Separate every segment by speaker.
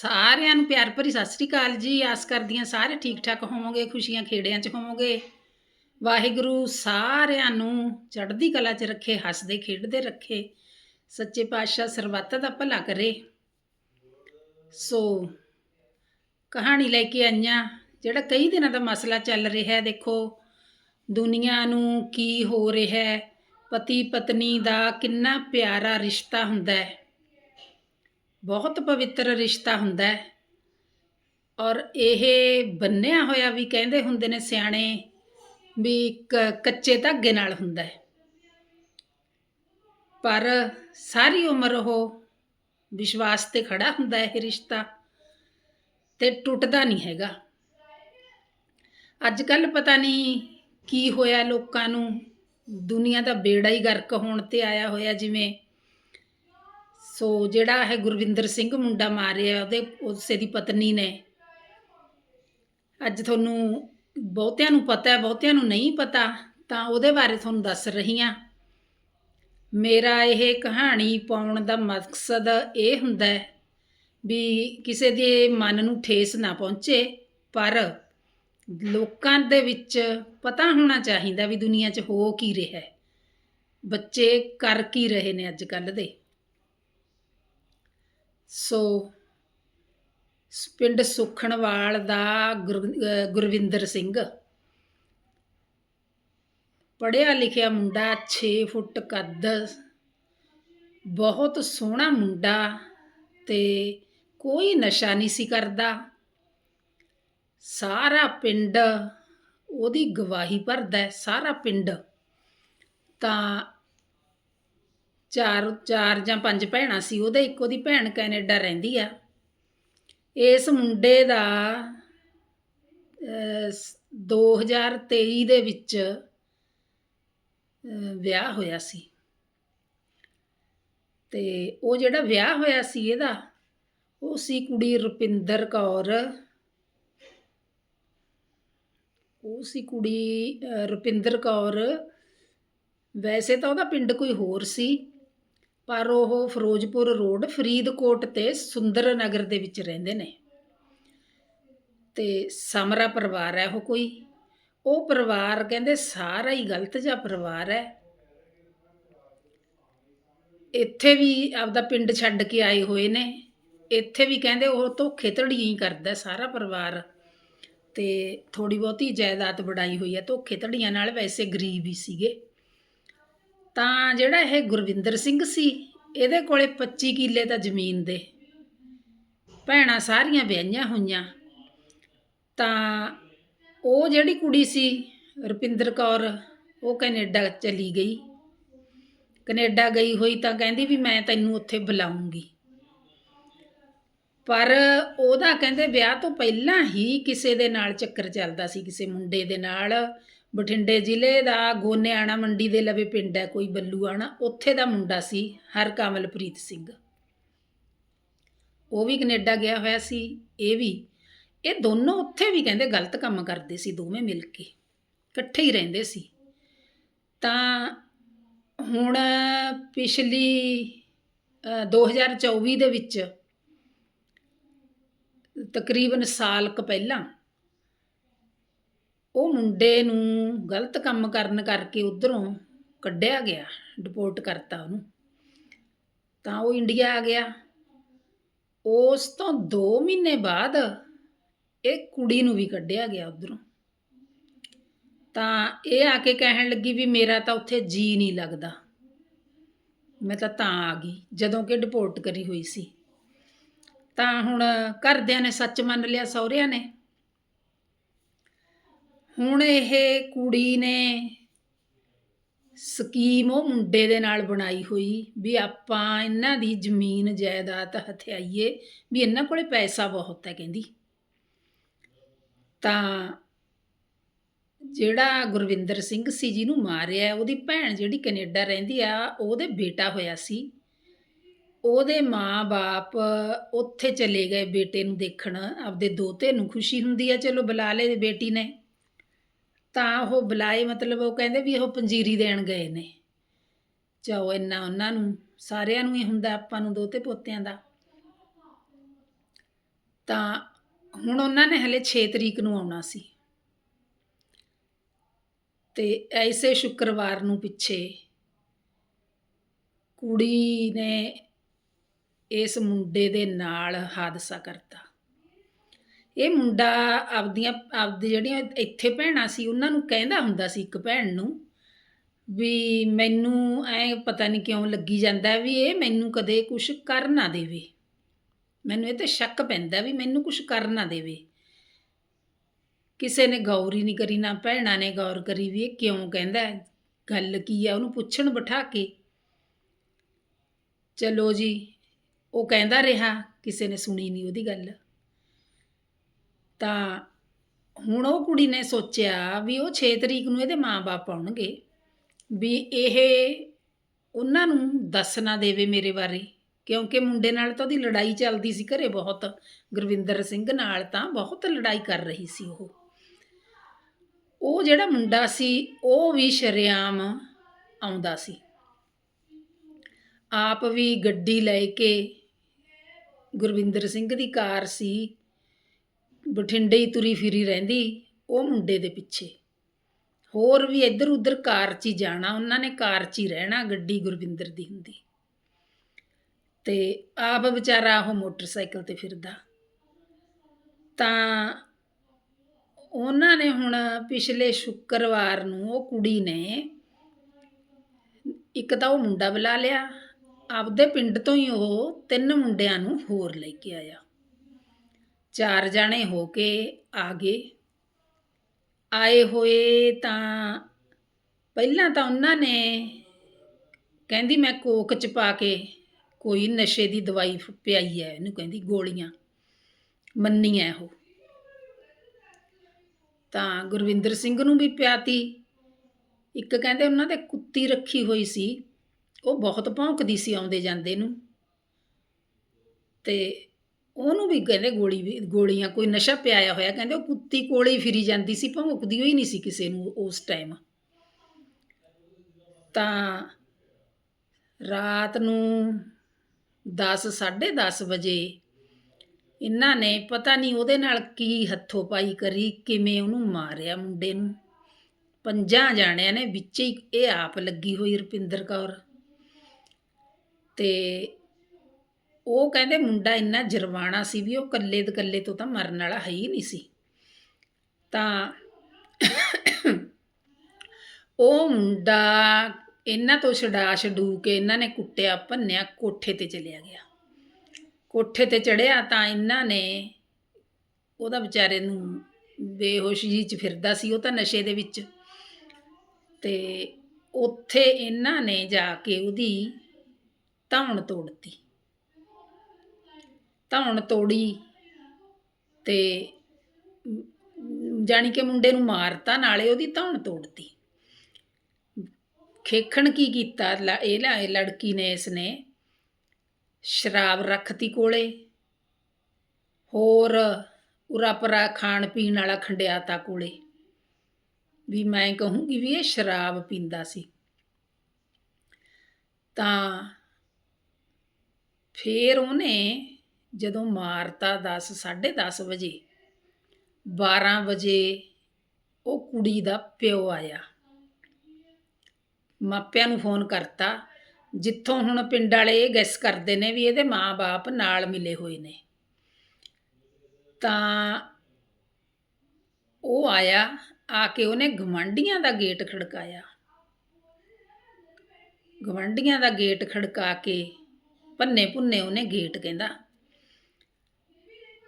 Speaker 1: ਸਾਰਿਆਂ ਨੂੰ ਪਿਆਰ ਭਰੀ ਸਤਿ ਸ੍ਰੀ ਅਕਾਲ ਜੀ। ਆਸ ਕਰਦੀ ਹਾਂ ਸਾਰੇ ਠੀਕ ਠਾਕ ਹੋਵੋਗੇ, ਖੁਸ਼ੀਆਂ ਖੇੜਿਆਂ 'ਚ ਹੋਵੋਗੇ। ਵਾਹਿਗੁਰੂ ਸਾਰਿਆਂ ਨੂੰ ਚੜ੍ਹਦੀ ਕਲਾ 'ਚ ਰੱਖੇ, ਹੱਸਦੇ, ਖੇਡਦੇ ਰੱਖੇ। ਸੱਚੇ ਪਾਤਸ਼ਾਹ ਸਰਬੱਤ ਦਾ ਭਲਾ ਕਰੇ। ਸੋ ਕਹਾਣੀ ਲੈ ਕੇ ਆਈਆਂ। ਜਿਹੜਾ ਕਈ ਦਿਨਾਂ ਦਾ ਮਸਲਾ ਚੱਲ ਰਿਹਾ ਹੈ, ਦੇਖੋ। ਦੁਨੀਆ ਨੂੰ ਕੀ ਹੋ ਰਿਹਾ ਹੈ ਪਤੀ ਪਤਨੀ ਦਾ ਕਿੰਨਾ ਪਿਆਰਾ ਰਿਸ਼ਤਾ ਹੁੰਦਾ ਹੈ। ਬਹੁਤ ਪਵਿੱਤਰ ਰਿਸ਼ਤਾ ਹੁੰਦਾ ਹੈ। ਔਰ ਇਹ ਬੰਨਿਆ ਹੋਇਆ ਵੀ ਕਹਿੰਦੇ ਹੁੰਦੇ ਨੇ ਸਿਆਣੇ ਵੀ ਕ- ਕੱਚੇ ਧਾਗੇ ਨਾਲ ਹੁੰਦਾ ਹੈ। ਪਰ ਸਾਰੀ ਉਮਰ ਉਹ ਵਿਸ਼ਵਾਸ ਤੇ ਖੜਾ ਹੁੰਦਾ ਇਹ ਰਿਸ਼ਤਾ ਤੇ ਟੁੱਟਦਾ ਨਹੀਂ ਹੈਗਾ। ਅੱਜ ਕੱਲ ਪਤਾ ਨਹੀਂ ਕੀ ਹੋਇਆ ਲੋਕਾਂ ਨੂੰ। ਦੁਨੀਆ ਦਾ ਬੇੜਾ ਹੀ ਗਰਕ ਹੋਣ ਤੇ ਆਇਆ ਹੋਇਆ ਜਿਵੇਂ ਸੋ ਜਿਹੜਾ ਹੈ ਗੁਰਵਿੰਦਰ ਸਿੰਘ ਮੁੰਡਾ ਮਾਰਿਆ ਉਹਦੇ ਉਸੇ ਦੀ ਪਤਨੀ ਨੇ। ਅੱਜ ਤੁਹਾਨੂੰ ਬਹੁਤਿਆਂ ਨੂੰ ਪਤਾ ਹੈ ਬਹੁਤਿਆਂ ਨੂੰ ਨਹੀਂ ਪਤਾ, ਤਾਂ ਉਹਦੇ ਬਾਰੇ ਤੁਹਾਨੂੰ ਦੱਸ ਰਹੀ ਹਾਂ। ਮੇਰਾ ਇਹ ਕਹਾਣੀ ਪਾਉਣ ਦਾ ਮਕਸਦ ਇਹ ਹੁੰਦਾ ਹੈ ਵੀ ਕਿਸੇ ਦੇ ਮਨ ਨੂੰ ਠੇਸ ਨਾ ਪਹੁੰਚੇ, ਪਰ ਲੋਕਾਂ ਦੇ ਵਿੱਚ ਪਤਾ ਹੋਣਾ ਚਾਹੀਦਾ ਵੀ ਦੁਨੀਆ 'ਚ ਹੋ ਕੀ ਰਿਹਾ ਹੈ। ਬੱਚੇ ਕਰ ਕੀ ਰਹੇ ਨੇ ਅੱਜ ਕੱਲ੍ਹ ਦੇ। ਸੋ ਸ- ਪਿੰਡ ਸੁਖਣਵਾਲ ਦਾ ਗੁਰ- ਗੁਰਵਿੰਦਰ ਸਿੰਘ। ਪੜ੍ਹਿਆ ਲਿਖਿਆ ਮੁੰਡਾ 6 ਫੁੱਟ ਕੱਦ, ਬਹੁਤ ਸੋਹਣਾ ਮੁੰਡਾ ਤੇ ਕੋਈ ਨਸ਼ਾ ਨਹੀਂ ਸੀ ਕਰਦਾ। ਸਾਰਾ ਪਿੰਡ ਉਹਦੀ ਗਵਾਹੀ ਭਰਦਾ ਸਾਰਾ ਪਿੰਡ। ਤਾਂ ਚਾਰ ਚਾਰ ਜਾਂ ਪੰਜ ਭੈਣਾਂ ਸੀ ਉਹਦੇ ਇੱਕ ਉਹਦੀ ਭੈਣ ਕੈਨੇਡਾ ਰਹਿੰਦੀ ਆ। ਇਸ ਮੁੰਡੇ ਦਾ ਅਹ, ਸ- 2023 ਦੇ ਵਿੱਚ ਵਿਆਹ ਹੋਇਆ ਸੀ। ਤੇ ਉਹ ਜਿਹੜਾ ਵਿਆਹ ਹੋਇਆ ਸੀ ਇਹਦਾ ਉਹ ਸੀ ਕੁੜੀ ਰੁਪਿੰਦਰ ਕੌਰ। ਉਹ ਸੀ ਕੁੜੀ ਰੁਪਿੰਦਰ ਕੌਰ। ਵੈਸੇ ਤਾਂ ਉਹਦਾ ਪਿੰਡ ਕੋਈ ਹੋਰ ਸੀ। ਪਰ ਉਹ ਫਿਰੋਜ਼ਪੁਰ ਰੋਡ ਫਰੀਦਕੋਟ ਤੇ ਸੁੰਦਰ ਨਗਰ ਦੇ ਵਿੱਚ ਰਹਿੰਦੇ ਨੇ। ਤੇ ਸਮਰਾ ਪਰਿਵਾਰ ਹੈ ਉਹ ਕੋਈ। ਉਹ ਪਰਿਵਾਰ ਕਹਿੰਦੇ ਸਾਰਾ ਹੀ ਗਲਤ ਜਿਹਾ ਪਰਿਵਾਰ ਹੈ। ਇੱਥੇ ਵੀ ਆਪਦਾ ਪਿੰਡ ਛੱਡ ਕੇ ਆਏ ਹੋਏ ਨੇ। ਇੱਥੇ ਵੀ ਕਹਿੰਦੇ ਉਹ ਧੋਖੇ ਧੜੀਆਂ ਹੀ ਕਰਦਾ ਸਾਰਾ ਪਰਿਵਾਰ। ਤੇ ਥੋੜੀ ਬਹੁਤੀ ਜਾਇਦਾਦ ਬਣਾਈ ਹੋਈ ਹੈ। ਧੋਖੇ ਧੜੀਆਂ ਨਾਲ ਵੈਸੇ ਗਰੀਬ ਹੀ ਸੀਗੇ। ਤਾਂ ਜਿਹੜਾ ਇਹ ਗੁਰਵਿੰਦਰ ਸਿੰਘ ਸੀ, ਇਹਦੇ ਕੋਲੇ 25 ਕਿੱਲੇ ਤਾਂ ਜ਼ਮੀਨ ਦੇ। ਭੈਣਾਂ ਸਾਰੀਆਂ ਵਿਆਹੀਆਂ ਹੋਈਆਂ। ਤਾਂ ਉਹ ਜਿਹੜੀ ਕੁੜੀ ਸੀ, ਰੁਪਿੰਦਰ ਕੌਰ, ਉਹ ਕੈਨੇਡਾ ਚਲੀ ਗਈ। ਕੈਨੇਡਾ ਗਈ ਹੋਈ ਤਾਂ ਕਹਿੰਦੀ ਵੀ ਮੈਂ ਤੈਨੂੰ ਉੱਥੇ ਬੁਲਾਉਂਗੀ। ਪਰ ਉਹਦਾ ਕਹਿੰਦੇ ਵਿਆਹ ਤੋਂ ਪਹਿਲਾਂ ਹੀ ਕਿਸੇ ਦੇ ਨਾਲ ਚੱਕਰ ਚੱਲਦਾ ਸੀ, ਕਿਸੇ ਮੁੰਡੇ ਦੇ ਨਾਲ। ਬਠਿੰਡੇ ਜ਼ਿਲ੍ਹੇ ਦਾ ਗੋਨਿਆਣਾ ਮੰਡੀ ਦੇ ਲਵੇ ਪਿੰਡ ਹੈ ਕੋਈ ਬੱਲੂਆਣਾ। ਉੱਥੇ ਦਾ ਮੁੰਡਾ ਸੀ ਹਰ ਕਮਲਪ੍ਰੀਤ ਸਿੰਘ। ਉਹ ਵੀ ਕੈਨੇਡਾ ਗਿਆ ਹੋਇਆ ਸੀ। ਇਹ ਵੀ ਇਹ ਦੋਨੋਂ ਉੱਥੇ ਵੀ ਕਹਿੰਦੇ ਗਲਤ ਕੰਮ ਕਰਦੇ ਸੀ ਦੋਵੇਂ ਮਿਲ ਕੇ ਇਕੱਠੇ ਹੀ ਰਹਿੰਦੇ ਸੀ। ਤਾਂ ਹੁਣ ਪਿਛਲੀ ਅ, 2024 ਦੇ ਵਿੱਚ ਤਕਰੀਬਨ ਸਾਲ ਕੁ ਪਹਿਲਾਂ ਉਹ ਮੁੰਡੇ ਨੂੰ ਗਲਤ ਕੰਮ ਕਰਨ ਕਰਕੇ ਉਧਰੋਂ ਕੱਢਿਆ ਗਿਆ ਡਿਪੋਰਟ ਕਰਤਾ ਉਹਨੂੰ। ਤਾਂ ਉਹ ਇੰਡੀਆ ਆ ਗਿਆ। ਉਸ ਤੋਂ 2 ਮਹੀਨੇ ਬਾਅਦ ਇਹ ਕੁੜੀ ਨੂੰ ਵੀ ਕੱਢਿਆ ਗਿਆ ਉਧਰੋਂ। ਤਾਂ ਇਹ ਆ ਕੇ ਕਹਿਣ ਲੱਗੀ ਵੀ ਮੇਰਾ ਤਾਂ ਉੱਥੇ ਜੀ ਨਹੀਂ ਲੱਗਦਾ। ਮੈਂ ਤਾਂ ਤਾਂ ਆ ਗਈ, ਜਦੋਂ ਕਿ ਡਿਪੋਰਟ ਕਰੀ ਹੋਈ ਸੀ। ਤਾਂ ਹੁਣ ਘਰਦਿਆਂ ਨੇ ਸੱਚ ਮੰਨ ਲਿਆ ਸਹੁਰਿਆਂ ਨੇ। ਹੁਣ ਇਹ ਕੁੜੀ ਨੇ ਸਕੀਮ ਉਹ ਮੁੰਡੇ ਦੇ ਨਾਲ ਬਣਾਈ ਹੋਈ ਵੀ ਆਪਾਂ ਇਹਨਾਂ ਦੀ ਜ਼ਮੀਨ ਜਾਇਦਾਦ ਹਥਿਆਈਏ ਵੀ ਇਹਨਾਂ ਕੋਲੇ ਪੈਸਾ ਬਹੁਤ ਹੈ ਕਹਿੰਦੀ। ਤਾਂ ਜਿਹੜਾ ਗੁਰਵਿੰਦਰ ਸਿੰਘ ਸੀ ਜਿਹਨੂੰ ਮਾਰਿਆ, ਉਹਦੀ ਭੈਣ ਜਿਹੜੀ ਕੈਨੇਡਾ ਰਹਿੰਦੀ ਆ, ਉਹਦੇ ਬੇਟਾ ਹੋਇਆ ਸੀ। ਉਹਦੇ ਮਾਂ-ਬਾਪ ਉੱਥੇ ਚਲੇ ਗਏ ਬੇਟੇ ਨੂੰ ਦੇਖਣ। ਆਪਦੇ ਦੋਤੇ ਨੂੰ ਖੁਸ਼ੀ ਹੁੰਦੀ ਆ, ਚਲੋ ਬੁਲਾ ਲਏ ਬੇਟੀ ਨੇ। ਤਾਂ ਉਹ ਬੁਲਾਏ, ਮਤਲਬ ਉਹ ਕਹਿੰਦੇ ਵੀ ਉਹ ਪੰਜੀਰੀ ਦੇਣ ਗਏ ਨੇ। ਚਾਹੋ ਇੰਨਾ ਉਹਨਾਂ ਨੂੰ, ਸਾਰਿਆਂ ਨੂੰ ਹੀ ਹੁੰਦਾ, ਆਪਾਂ ਨੂੰ ਦੋਤੇ ਪੋਤਿਆਂ ਦਾ। ਤਾਂ ਹੁਣ ਉਹਨਾਂ ਨੇ ਹਲੇ 6 ਤਰੀਕ ਨੂੰ ਆਉਣਾ ਸੀ। ਤੇ ਐਸੇ ਸ਼ੁੱਕਰਵਾਰ ਨੂੰ ਪਿੱਛੇ ਕੁੜੀ ਨੇ ਇਸ ਮੁੰਡੇ ਦੇ ਨਾਲ ਹਾਦਸਾ ਕਰਤਾ। ਇਹ ਮੁੰਡਾ ਆਪਦੀਆਂ, ਆਪਦੀ ਜਿਹੜੀਆਂ ਇੱਥੇ ਭੈਣਾਂ ਸੀ, ਉਹਨਾਂ ਨੂੰ ਕਹਿੰਦਾ ਹੁੰਦਾ ਸੀ ਇੱਕ ਭੈਣ ਨੂੰ ਵੀ ਮੈਨੂੰ ਐ ਪਤਾ ਨਹੀਂ ਕਿਉਂ ਲੱਗੀ ਜਾਂਦਾ ਵੀ ਇਹ ਮੈਨੂੰ ਕਦੇ ਕੁਝ ਕਰ ਨਾ ਦੇਵੇ। ਮੈਨੂੰ ਇਹ ਤੇ ਸ਼ੱਕ ਪੈਂਦਾ ਵੀ ਮੈਨੂੰ ਕੁਝ ਕਰ ਨਾ ਦੇਵੇ। ਕਿਸੇ ਨੇ ਗੌਰ ਹੀ ਨਹੀਂ ਕਰੀ, ਨਾ ਭੈਣਾਂ ਨੇ ਗੌਰ ਕਰੀ ਵੀ ਇਹ ਕਿਉਂ ਕਹਿੰਦਾ ਗੱਲ ਕੀ ਆ ਉਹਨੂੰ ਪੁੱਛਣ ਬਿਠਾ ਕੇ। ਚਲੋ ਜੀ, ਉਹ ਕਹਿੰਦਾ ਰਿਹਾ, ਕਿਸੇ ਨੇ ਸੁਣੀ ਨਹੀਂ ਉਹਦੀ ਗੱਲ। ਤਾਂ ਹੁਣ ਉਹ ਕੁੜੀ ਨੇ ਸੋਚਿਆ ਵੀ ਉਹ 6 ਤਰੀਕ ਨੂੰ ਇਹਦੇ ਮਾਪੇ ਆਉਣਗੇ, ਵੀ ਇਹ ਉਹਨਾਂ ਨੂੰ ਦੱਸ ਨਾ ਦੇਵੇ ਮੇਰੇ ਬਾਰੇ, ਕਿਉਂਕਿ ਮੁੰਡੇ ਨਾਲ ਤਾਂ ਉਹਦੀ ਲੜਾਈ ਚੱਲਦੀ ਸੀ ਘਰੇ ਬਹੁਤ, ਗੁਰਵਿੰਦਰ ਸਿੰਘ ਨਾਲ ਤਾਂ ਬਹੁਤ ਲੜਾਈ ਕਰ ਰਹੀ ਸੀ ਉਹ। ਉਹ ਜਿਹੜਾ ਮੁੰਡਾ ਸੀ, ਉਹ ਵੀ ਸ਼ਰੇਆਮ ਆਉਂਦਾ ਸੀ। ਆਪ ਵੀ ਗੱਡੀ ਲੈ ਕੇ ਗੁਰਵਿੰਦਰ ਸਿੰਘ ਦੀ ਕਾਰ ਸੀ ਬਠਿੰਡੇ ਹੀ ਤੁਰੀ ਫਿਰੀ ਰਹਿੰਦੀ, ਉਹ ਮੁੰਡੇ ਦੇ ਪਿੱਛੇ। ਹੋਰ ਵੀ ਇੱਧਰ ਉੱਧਰ ਕਾਰ 'ਚ ਹੀ ਜਾਣਾ, ਉਹਨਾਂ ਨੇ ਕਾਰ 'ਚ ਹੀ ਰਹਿਣਾ, ਗੱਡੀ ਗੁਰਵਿੰਦਰ ਦੀ ਹੁੰਦੀ। ਤੇ ਆਪ ਵਿਚਾਰਾ ਉਹ ਮੋਟਰਸਾਈਕਲ ਤੇ ਫਿਰਦਾ। ਤਾਂ ਉਹਨਾਂ ਨੇ ਹੁਣ ਪਿਛਲੇ ਸ਼ੁੱਕਰਵਾਰ ਨੂੰ ਉਹ ਕੁੜੀ ਨੇ ਇੱਕ ਤਾਂ ਉਹ ਮੁੰਡਾ ਬੁਲਾ ਲਿਆ, ਆਪਦੇ ਪਿੰਡ ਤੋਂ ਹੀ ਉਹ ਤਿੰਨ ਮੁੰਡਿਆਂ ਨੂੰ ਹੋਰ ਲੈ ਕੇ ਆਇਆ। ਚਾਰ ਜਾਣੇ ਹੋ ਕੇ ਆ ਗਏ ਆਏ ਹੋਏ ਤਾਂ ਪਹਿਲਾਂ ਤਾਂ ਉਹਨਾਂ ਨੇ ਕਹਿੰਦੀ ਮੈਂ ਕੋਕ ਚ ਪਾ ਕੇ ਕੋਈ ਨਸ਼ੇ ਦੀ ਦਵਾਈ ਪਿਆਈ ਹੈ ਇਹਨੂੰ ਕਹਿੰਦੀ ਗੋਲੀਆਂ। ਮੰਨੀ ਹੈ ਉਹ। ਤਾਂ ਗੁਰਵਿੰਦਰ ਸਿੰਘ ਨੂੰ ਵੀ ਪਿਆਤੀ। ਇੱਕ ਕਹਿੰਦੇ ਉਹਨਾਂ ਦੇ ਕੁੱਤੀ ਰੱਖੀ ਹੋਈ ਸੀ, ਉਹ ਬਹੁਤ ਭੌਂਕਦੀ ਸੀ ਆਉਂਦੇ ਜਾਂਦੇ ਨੂੰ। ਤੇ ਉਹਨੂੰ ਵੀ ਕਹਿੰਦੇ ਗੋਲੀ ਵੀ, ਗੋਲੀਆਂ, ਕੋਈ ਨਸ਼ਾ ਪਿਆਇਆ ਹੋਇਆ, ਕਹਿੰਦੇ ਉਹ ਕੁੱਤੀ ਕੋਲੇ ਹੀ ਫਿਰੀ ਜਾਂਦੀ ਸੀ ਭੌਂਕਦੀ ਹੋਈ ਨਹੀਂ ਸੀ ਕਿਸੇ ਨੂੰ ਉਸ ਟਾਈਮ ਤਾਂ ਰਾਤ ਨੂੰ 10 10:30 ਵਜੇ ਇਹਨਾਂ ਨੇ ਪਤਾ ਨਹੀਂ ਉਹਦੇ ਨਾਲ ਕੀ ਹੱਥੋਂ ਪਾਈ ਕਰੀ, ਕਿਵੇਂ ਉਹਨੂੰ ਮਾਰਿਆ ਮੁੰਡੇ ਨੂੰ। ਪੰਜਾਂ ਜਾਣਿਆਂ ਨੇ ਵਿੱਚ ਹੀ ਇਹ ਆਪ ਲੱਗੀ ਹੋਈ ਰੁਪਿੰਦਰ ਕੌਰ। ਤੇ ਉਹ ਕਹਿੰਦੇ ਮੁੰਡਾ ਇੰਨਾ ਜਰਵਾਣਾ ਸੀ ਵੀ ਉਹ ਕੱਲੇ ਦੇ ਕੱਲੇ ਤੋਂ ਤਾਂ ਮਰਨ ਵਾਲਾ ਹੈ ਹੀ ਨਹੀਂ ਸੀ। ਤਾਂ ਉਹ ਮੁੰਡਾ ਇਹਨਾਂ ਤੋਂ ਛਡਾ ਛਡੂ ਕੇ ਇਹਨਾਂ ਨੇ ਕੁੱਟਿਆ, ਭੰਨਿਆ, ਕੋਠੇ ਤੇ ਚਲਿਆ ਗਿਆ। ਕੋਠੇ ਤੇ ਚੜਿਆ ਤਾਂ ਇਹਨਾਂ ਨੇ ਉਹਦਾ ਵਿਚਾਰੇ ਨੂੰ ਬੇਹੋਸ਼ ਜੀ ਚ ਫਿਰਦਾ ਸੀ, ਉਹ ਤਾਂ ਨਸ਼ੇ ਦੇ ਵਿੱਚ। ਤੇ ਉੱਥੇ ਇਹਨਾਂ ਨੇ ਜਾ ਕੇ ਉਹਦੀ ਧੌਣ ਤੋੜਤੀ ਧੌਣ ਤੋੜੀ ਤੇ ਜਾਣੀ ਕਿ ਮੁੰਡੇ ਨੂੰ ਮਾਰਤਾ, ਨਾਲੇ ਉਹਦੀ ਧੌਣ ਤੋੜਤੀ। ਖੇਖਣ ਕੀ ਕੀਤਾ? ਇਹ ਲੜਕੀ ਨੇ ਇਸ ਨੇ ਸ਼ਰਾਬ ਰੱਖਤੀ ਕੋਲੇ। ਹੋਰ ਉਰਾ ਖਾਣ ਪੀਣ ਵਾਲਾ ਖੰਡਿਆਤਾ ਕੋਲੇ। ਵੀ ਮੈਂ ਕਹੂੰਗੀ ਵੀ ਇਹ ਸ਼ਰਾਬ ਪੀਂਦਾ ਸੀ। ਤਾਂ ਫੇਰ ਉਹਨੇ ਜਦੋਂ ਮਾਰਤਾ 10 10:30 ਵਜੇ 12 ਵਜੇ ਉਹ ਕੁੜੀ ਦਾ ਪਿਓ ਆਇਆ। ਮਾਪਿਆਂ ਨੂੰ ਫੋਨ ਕਰਤਾ, ਜਿੱਥੋਂ ਹੁਣ ਪਿੰਡ ਵਾਲੇ ਇਹ ਗੈਸ ਕਰਦੇ ਨੇ ਵੀ ਇਹਦੇ ਮਾਂ-ਬਾਪ ਨਾਲ ਮਿਲੇ ਹੋਏ ਨੇ। ਤਾਂ ਉਹ ਆਇਆ, ਆ ਕੇ ਉਹਨੇ ਗਵੰਡੀਆਂ ਦਾ ਗੇਟ ਖੜਕਾਇਆ। ਗਵੰਡੀਆਂ ਦਾ ਗੇਟ ਖੜਕਾ ਕੇ ਭੰਨੇ ਭੁੰਨੇ ਉਹਨੇ ਗੇਟ ਕਹਿੰਦਾ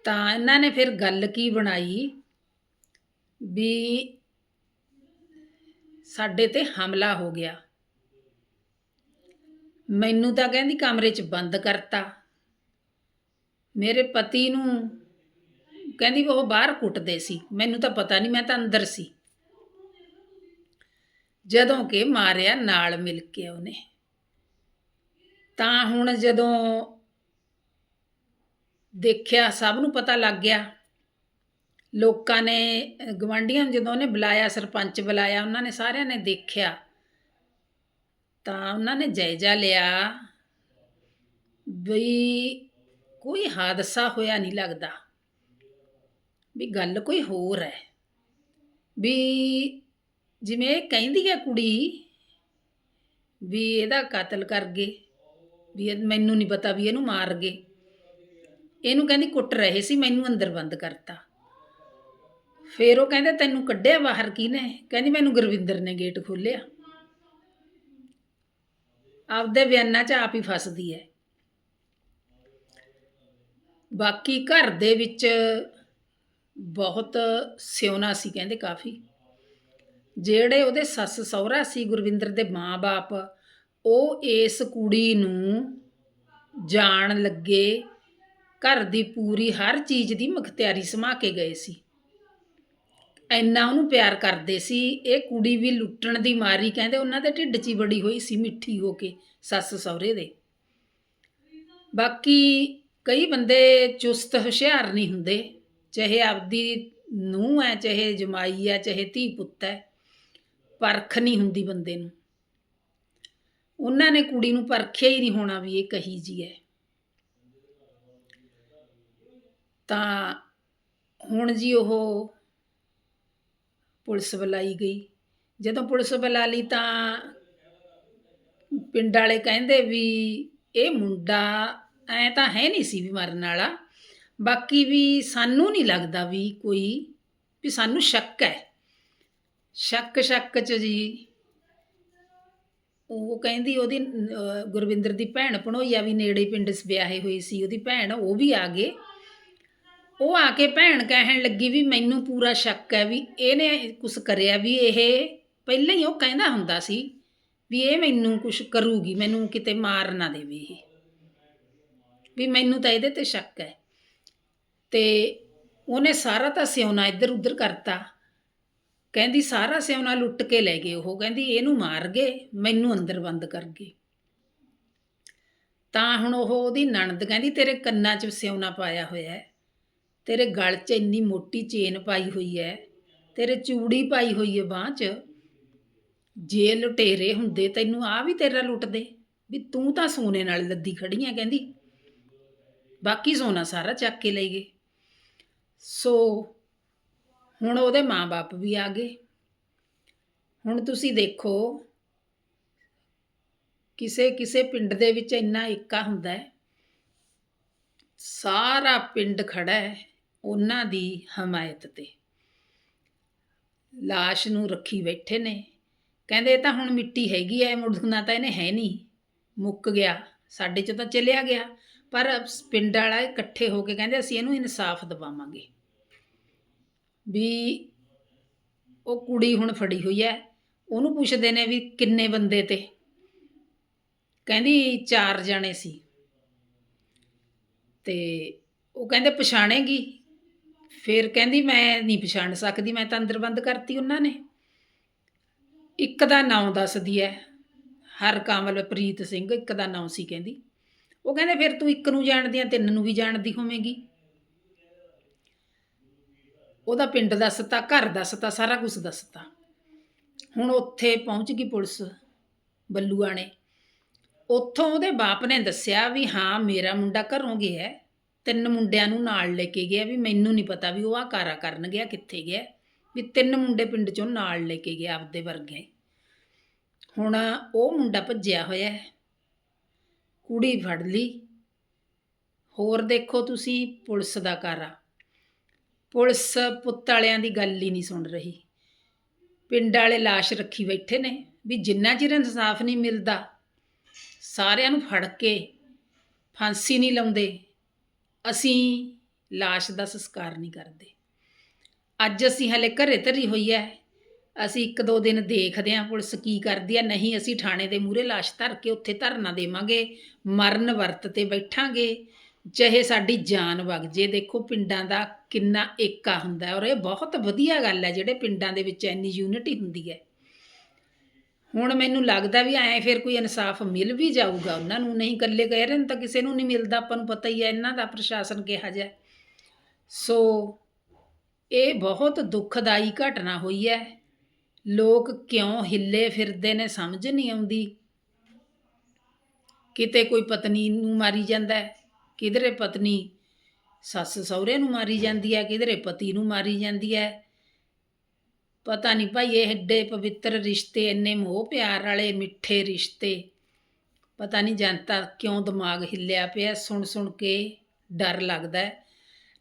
Speaker 1: ਤਾਂ ਇਹਨਾਂ ਨੇ ਫਿਰ ਗੱਲ ਕੀ ਬਣਾਈ? ਵੀ ਸਾਡੇ ਤੇ ਹਮਲਾ ਹੋ ਗਿਆ। ਮੈਨੂੰ ਤਾਂ ਕਹਿੰਦੀ ਕਮਰੇ 'ਚ ਬੰਦ ਕਰਤਾ। ਮੇਰੇ ਪਤੀ ਨੂੰ ਕਹਿੰਦੀ ਉਹ ਬਾਹਰ ਕੁੱਟਦੇ ਸੀ। ਮੈਨੂੰ ਤਾਂ ਪਤਾ ਨਹੀਂ, ਮੈਂ ਤਾਂ ਅੰਦਰ ਸੀ। ਜਦੋਂ ਕਿ ਮਾਰਿਆ ਨਾਲ ਮਿਲ ਕੇ ਉਹਨੇ। ਤਾਂ ਹੁਣ ਜਦੋਂ ਦੇਖਿਆ, ਸਭ ਨੂੰ ਪਤਾ ਲੱਗ ਗਿਆ। ਲੋਕਾਂ ਨੇ ਗਵਾਂਢੀਆਂ ਨੂੰ ਜਦੋਂ ਉਹਨੇ ਬੁਲਾਇਆ, ਸਰਪੰਚ ਬੁਲਾਇਆ, ਉਹਨਾਂ ਨੇ ਸਾਰਿਆਂ ਨੇ ਦੇਖਿਆ, ਤਾਂ ਉਹਨਾਂ ਨੇ ਜਾਇਜ਼ਾ ਲਿਆ। ਵੀ ਕੋਈ ਹਾਦਸਾ ਹੋਇਆ ਨਹੀਂ ਲੱਗਦਾ। ਵੀ ਗੱਲ ਕੋਈ ਹੋਰ ਹੈ। ਵੀ ਜਿਵੇਂ ਇਹ ਕਹਿੰਦੀ ਹੈ ਕੁੜੀ ਵੀ ਇਹਦਾ ਕਤਲ ਕਰ ਗਏ ਵੀ ਇਹ- ਮੈਨੂੰ ਨਹੀਂ ਪਤਾ ਵੀ ਇਹਨੂੰ ਮਾਰ ਗਏ। ਇਹਨੂੰ ਕਹਿੰਦੀ ਕੁੱਟ ਰਹੇ ਸੀ, ਮੈਨੂੰ ਅੰਦਰ ਬੰਦ ਕਰਤਾ। ਫਿਰ ਉਹ ਕਹਿੰਦੇ, ਤੈਨੂੰ ਕੱਢਿਆ ਬਾਹਰ ਕਿਹਨੇ? ਕਹਿੰਦੀ, ਮੈਨੂੰ ਗੁਰਵਿੰਦਰ ਨੇ ਗੇਟ ਖੋਲ੍ਹਿਆ। ਆਪਦੇ ਬਿਆਨਾਂ 'ਚ ਆਪ ਹੀ ਫਸਦੀ ਹੈ ਬਾਕੀ ਘਰ ਦੇ ਵਿੱਚ ਬਹੁਤ ਸਿਉਣਾ ਸੀ ਕਹਿੰਦੇ ਕਾਫੀ। ਜਿਹੜੇ ਉਹਦੇ ਸੱਸ ਸਹੁਰਾ ਸੀ, ਗੁਰਵਿੰਦਰ ਦੇ ਮਾਂ-ਬਾਪ ਉਹ ਇਸ ਕੁੜੀ ਨੂੰ ਜਾਣ ਲੱਗੇ ਘਰ ਦੀ ਪੂਰੀ ਹਰ ਚੀਜ਼ ਦੀ ਮਖਤਿਆਰੀ ਸਮਾ ਕੇ ਗਏ ਸੀ। ਇੰਨਾ ਉਹਨੂੰ ਪਿਆਰ ਕਰਦੇ ਸੀ, ਇਹ ਕੁੜੀ ਵੀ ਲੁੱਟਣ ਦੀ ਮਾਰੀ ਕਹਿੰਦੇ ਉਹਨਾਂ ਦੇ ਢਿੱਡ 'ਚ ਹੀ ਬੜੀ ਹੋਈ ਸੀ ਮਿੱਠੀ ਹੋ ਕੇ ਸੱਸ ਸਹੁਰੇ ਦੇ। ਬਾਕੀ ਕਈ ਬੰਦੇ ਚੁਸਤ ਹੁਸ਼ਿਆਰ ਨਹੀਂ ਹੁੰਦੇ, ਚਾਹੇ ਆਪਦੀ ਨੂੰਹ ਹੈ, ਚਾਹੇ ਜਮਾਈ ਹੈ, ਚਾਹੇ ਧੀ ਪੁੱਤ ਹੈ, ਪਰਖ ਨਹੀਂ ਹੁੰਦੀ ਬੰਦੇ ਨੂੰ। ਉਹਨਾਂ ਨੇ ਕੁੜੀ ਨੂੰ ਪਰਖਿਆ ਹੀ ਨਹੀਂ ਹੋਣਾ ਵੀ ਇਹ ਕਹੀ ਜੀ ਹੈ। ਤਾਂ ਹੁਣ ਜੀ ਉਹ ਪੁਲਿਸ ਬੁਲਾਈ ਗਈ। ਜਦੋਂ ਪੁਲਿਸ ਬੁਲਾ ਲਈ ਤਾਂ ਪਿੰਡ ਵਾਲੇ ਕਹਿੰਦੇ ਵੀ ਇਹ ਮੁੰਡਾ ਐ ਤਾਂ ਹੈ ਨਹੀਂ ਸੀ ਵੀ ਮਰਨ ਵਾਲਾ। ਬਾਕੀ ਵੀ ਸਾਨੂੰ ਨਹੀਂ ਲੱਗਦਾ ਵੀ ਕੋਈ, ਵੀ ਸਾਨੂੰ ਸ਼ੱਕ ਹੈ। ਸ਼ੱਕ ਸ਼ੱਕ ਚ ਜੀ ਉਹ ਕਹਿੰਦੀ ਉਹਦੀ ਗੁਰਵਿੰਦਰ ਦੀ ਭੈਣ ਭਣੋਈਆ ਵੀ ਨੇੜੇ ਪਿੰਡ 'ਚ ਵਿਆਹੇ ਹੋਈ ਸੀ, ਉਹਦੀ ਭੈਣ ਉਹ ਵੀ ਆ ਗਏ। ਉਹ ਆ ਕੇ ਭੈਣ ਕਹਿਣ ਲੱਗੀ ਵੀ ਮੈਨੂੰ ਪੂਰਾ ਸ਼ੱਕ ਹੈ ਵੀ ਇਹਨੇ ਕੁਝ ਕਰਿਆ ਵੀ ਇਹ ਪਹਿਲਾਂ ਹੀ ਉਹ ਕਹਿੰਦਾ ਹੁੰਦਾ ਸੀ ਵੀ ਇਹ ਮੈਨੂੰ ਕੁਝ ਕਰੂਗੀ, ਮੈਨੂੰ ਕਿਤੇ ਮਾਰ ਨਾ ਦੇਵੇ ਇਹ। ਵੀ ਮੈਨੂੰ ਤਾਂ ਇਹਦੇ ਤੇ ਸ਼ੱਕ ਹੈ। ਤੇ ਉਹਨੇ ਸਾਰਾ ਤਾਂ ਸਿਉਣਾ ਇੱਧਰ ਉੱਧਰ ਕਰਤਾ। ਕਹਿੰਦੀ ਸਾਰਾ ਸਿਉਣਾ ਲੁੱਟ ਕੇ ਲੈ ਗਏ ਉਹ, ਕਹਿੰਦੀ ਇਹਨੂੰ ਮਾਰ ਗਏ, ਮੈਨੂੰ ਅੰਦਰ ਬੰਦ ਕਰ ਗਏ। ਤਾਂ ਹੁਣ ਉਹ ਉਹਦੀ ਨਣਦ ਕਹਿੰਦੀ ਤੇਰੇ ਕੰਨਾਂ 'ਚ ਸਿਉਣਾ ਪਾਇਆ ਹੋਇਆ ਹੈ। ਤੇਰੇ ਗਲ 'ਚ ਇੰਨੀ ਮੋਟੀ ਚੇਨ ਪਾਈ ਹੋਈ ਹੈ ਤੇਰੇ ਚੂੜੀ ਪਾਈ ਹੋਈ ਹੈ ਬਾਂਹ 'ਚ, ਜੇ ਲੁਟੇਰੇ ਹੁੰਦੇ ਤੈਨੂੰ ਆ ਵੀ ਤੇਰਾ ਲੁੱਟਦੇ, ਵੀ ਤੂੰ ਤਾਂ ਸੋਨੇ ਨਾਲ ਲੱਦੀ ਖੜੀ ਆ ਕਹਿੰਦੀ। ਬਾਕੀ ਸੋਨਾ ਸਾਰਾ ਚੱਕ ਕੇ ਲੈ ਗਏ। ਸੋ ਹੁਣ ਉਹਦੇ ਮਾਪੇ ਵੀ ਆ ਗਏ। ਹੁਣ ਤੁਸੀਂ ਦੇਖੋ, ਕਿਸੇ ਕਿਸੇ ਪਿੰਡ ਦੇ ਵਿੱਚ ਇੰਨਾ ਏਕਾ ਹੁੰਦਾ ਹੈ ਸਾਰਾ ਪਿੰਡ ਖੜਾ ਹੈ ਉਹਨਾਂ ਦੀ ਹਮਾਇਤ ਤੇ। ਲਾਸ਼ ਨੂੰ ਰੱਖੀ ਬੈਠੇ ਨੇ। ਕਹਿੰਦੇ, ਇਹ ਤਾਂ ਹੁਣ ਮਿੱਟੀ ਹੈਗੀ ਐ ਮੁੜਨਾ ਤਾਂ ਇਹਨੇ ਹੈ ਨਹੀਂ ਮੁੱਕ ਗਿਆ, ਸਾਡੇ ਚ ਤਾਂ ਚਲਿਆ ਗਿਆ। ਪਰ ਪਿੰਡ ਵਾਲਾ ਇਕੱਠੇ ਹੋ ਕੇ ਕਹਿੰਦੇ, ਅਸੀਂ ਇਹਨੂੰ ਇਨਸਾਫ ਦਿਵਾਵਾਂਗੇ। ਵੀ ਉਹ ਕੁੜੀ ਹੁਣ ਫੜੀ ਹੋਈ ਐ, ਉਹਨੂੰ ਪੁੱਛਦੇ ਨੇ ਵੀ ਕਿੰਨੇ ਬੰਦੇ ਤੇ। ਕਹਿੰਦੀ, ਚਾਰ ਜਣੇ ਸੀ। ਤੇ ਉਹ ਕਹਿੰਦੇ, ਪਛਾਣੇਗੀ। ਫਿਰ ਕਹਿੰਦੀ, ਮੈਂ ਨਹੀਂ ਪਛਾਣ ਸਕਦੀ, ਮੈਂ ਤਾਂ ਅੰਦਰ ਬੰਦ ਕਰਤੀ ਉਹਨਾਂ ਨੇ। ਇੱਕ ਦਾ ਨਾਮ ਦੱਸਦੀ ਹੈ ਹਰ ਕਾਮਲ ਸਿੰਘ, ਇੱਕ ਦਾ ਨਾਮ ਸੀ ਕਹਿੰਦੀ। ਉਹ ਕਹਿੰਦੇ, ਫਿਰ ਤੂੰ ਇੱਕ ਨੂੰ ਜਾਣਦੀ ਆ ਤਿੰਨ ਨੂੰ ਵੀ ਜਾਣਦੀ ਹੋਵੇਂਗੀ। ਉਹਦਾ ਪਿੰਡ ਦੱਸਤਾ, ਘਰ ਦੱਸਤਾ, ਸਾਰਾ ਕੁਝ ਦੱਸਤਾ। ਹੁਣ ਉੱਥੇ ਪਹੁੰਚ ਗਈ ਪੁਲਿਸ ਬੱਲੂਆ ਨੇ ਉੱਥੋਂ ਉਹਦੇ ਬਾਪ ਨੇ ਦੱਸਿਆ ਵੀ, ਹਾਂ, ਮੇਰਾ ਮੁੰਡਾ ਘਰੋਂ ਗਿਆ ਹੈ। ਤਿੰਨ ਮੁੰਡਿਆਂ ਨੂੰ ਨਾਲ ਲੈ ਕੇ ਗਿਆ ਵੀ ਮੈਨੂੰ ਨਹੀਂ ਪਤਾ ਵੀ ਉਹ ਆ ਕਾਰਾ ਕਰਨ ਗਿਆ, ਕਿੱਥੇ ਗਿਆ। ਵੀ ਤਿੰਨ ਮੁੰਡੇ ਪਿੰਡ ਚੋਂ ਨਾਲ ਲੈ ਕੇ ਗਿਆ ਆਪਦੇ ਵਰਗੇ। ਹੁਣ ਉਹ ਮੁੰਡਾ ਭੱਜਿਆ ਹੋਇਆ ਹੈ। ਕੁੜੀ ਫੜ ਲਈ। ਹੋਰ ਦੇਖੋ ਤੁਸੀਂ, ਪੁਲਿਸ ਦਾ ਕਾਰਾ। ਪੁਲਿਸ ਪੁੱਤ ਵਾਲਿਆਂ ਦੀ ਗੱਲ ਹੀ ਨਹੀਂ ਸੁਣ ਰਹੀ। ਪਿੰਡ ਵਾਲੇ ਲਾਸ਼ ਰੱਖੀ ਬੈਠੇ ਨੇ ਵੀ ਜਿੰਨਾ ਚਿਰ ਇਨਸਾਫ ਨਹੀਂ ਮਿਲਦਾ, ਸਾਰਿਆਂ ਨੂੰ ਫੜ ਕੇ ਫਾਂਸੀ ਨਹੀਂ ਲਾਉਂਦੇ। ਅਸੀਂ ਲਾਸ਼ ਦਾ ਸੰਸਕਾਰ ਨਹੀਂ ਕਰਦੇ। ਅੱਜ ਅਸੀਂ ਹਲੇ ਘਰੇ ਧਰੀ ਹੋਈ ਹੈ ਅਸੀਂ ਇੱਕ ਦੋ ਦਿਨ ਦੇਖਦੇ ਹਾਂ ਪੁਲਿਸ ਕੀ ਕਰਦੀ ਹੈ ਨਹੀਂ, ਅਸੀਂ ਥਾਣੇ ਦੇ ਮੂਹਰੇ ਲਾਸ਼ ਧਰ ਕੇ ਉੱਥੇ ਧਰਨਾ ਦੇਵਾਂਗੇ। ਮਰਨ ਵਰਤ ਤੇ ਬੈਠਾਂਗੇ। ਚਾਹੇ ਸਾਡੀ ਜਾਨ ਵਗ ਜੇ। ਦੇਖੋ, ਪਿੰਡਾਂ ਦਾ ਕਿੰਨਾ ਏਕਾ ਹੁੰਦਾ ਔਰ ਇਹ ਬਹੁਤ ਵਧੀਆ ਗੱਲ ਹੈ ਜਿਹੜੇ ਪਿੰਡਾਂ ਦੇ ਵਿੱਚ ਇੰਨੀ ਯੂਨਿਟੀ ਹੁੰਦੀ ਹੈ ਹੁਣ ਮੈਨੂੰ ਲੱਗਦਾ ਵੀ ਐਂ ਫਿਰ ਕੋਈ ਇਨਸਾਫ ਮਿਲ ਵੀ ਜਾਊਗਾ। ਉਹਨਾਂ ਨੂੰ ਨਹੀਂ ਇਕੱਲੇ ਕਹਿ ਰਹੇ ਨੇ ਤਾਂ ਕਿਸੇ ਨੂੰ ਨਹੀਂ ਮਿਲਦਾ। ਆਪਾਂ ਨੂੰ ਪਤਾ ਹੀ ਹੈ, ਇਹਨਾਂ ਦਾ ਪ੍ਰਸ਼ਾਸਨ ਕਿਹਾ ਜਿਹਾ। ਸੋ ਇਹ ਬਹੁਤ ਦੁਖਦਾਈ ਘਟਨਾ ਹੋਈ ਹੈ। ਲੋਕ ਕਿਉਂ ਹਿੱਲੇ ਫਿਰਦੇ ਨੇ ਸਮਝ ਨਹੀਂ ਆਉਂਦੀ। ਕਿਤੇ ਕੋਈ ਪਤਨੀ ਨੂੰ ਮਾਰੀ ਜਾਂਦਾ ਹੈ, ਕਿਧਰੇ ਪਤਨੀ ਸੱਸ ਸਹੁਰੇ ਨੂੰ ਮਾਰੀ ਜਾਂਦੀ ਹੈ, ਕਿਧਰੇ ਪਤੀ ਨੂੰ ਮਾਰੀ ਜਾਂਦੀ ਹੈ। ਪਤਾ ਨਹੀਂ ਭਾਈ, ਇਹ ਏਡੇ ਪਵਿੱਤਰ ਰਿਸ਼ਤੇ, ਇੰਨੇ ਮੋਹ ਪਿਆਰ ਵਾਲੇ, ਮਿੱਠੇ ਰਿਸ਼ਤੇ। ਪਤਾ ਨਹੀਂ ਜਨਤਾ ਕਿਉਂ ਦਿਮਾਗ ਹਿੱਲਿਆ ਪਿਆ, ਸੁਣ ਸੁਣ ਕੇ ਡਰ ਲੱਗਦਾ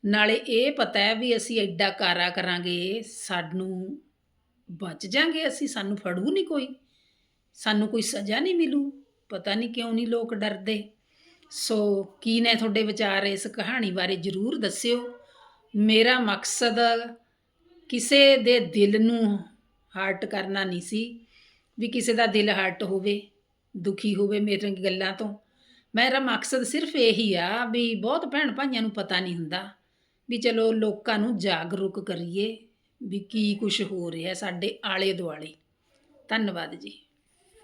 Speaker 1: ਨਾਲੇ ਇਹ ਪਤਾ ਹੈ ਵੀ ਅਸੀਂ ਐਡਾ ਕਾਰਾ ਕਰਾਂਗੇ, ਸਾਨੂੰ ਬਚ ਜਾਾਂਗੇ ਅਸੀਂ, ਸਾਨੂੰ ਫੜੂ ਨਹੀਂ ਕੋਈ। ਸਾਨੂੰ ਕੋਈ ਸਜ਼ਾ ਨਹੀਂ ਮਿਲੂ। ਪਤਾ ਨਹੀਂ ਕਿਉਂ ਨਹੀਂ ਲੋਕ ਡਰਦੇ। ਸੋ ਕੀ ਨੇ ਤੁਹਾਡੇ ਵਿਚਾਰ ਇਸ ਕਹਾਣੀ ਬਾਰੇ ਜਰੂਰ ਦੱਸਿਓ। ਮੇਰਾ ਮਕਸਦ ਕਿਸੇ ਦੇ ਦਿਲ ਨੂੰ ਹਰਟ ਕਰਨਾ ਨਹੀਂ ਸੀ, ਵੀ ਕਿਸੇ ਦਾ ਦਿਲ ਹਰਟ ਹੋਵੇ, ਦੁਖੀ ਹੋਵੇ ਮੇਰੇ ਗੱਲਾਂ ਤੋਂ। ਮੇਰਾ ਮਕਸਦ ਸਿਰਫ ਇਹੀ ਆ ਵੀ ਬਹੁਤ ਭੈਣ ਭਾਈਆਂ ਨੂੰ ਪਤਾ ਨਹੀਂ ਹੁੰਦਾ ਵੀ ਚਲੋ ਲੋਕਾਂ ਨੂੰ ਜਾਗਰੂਕ ਕਰੀਏ ਵੀ ਕੀ ਕੁਝ ਹੋ ਰਿਹਾ ਸਾਡੇ ਆਲੇ ਦੁਆਲੇ ਧੰਨਵਾਦ ਜੀ।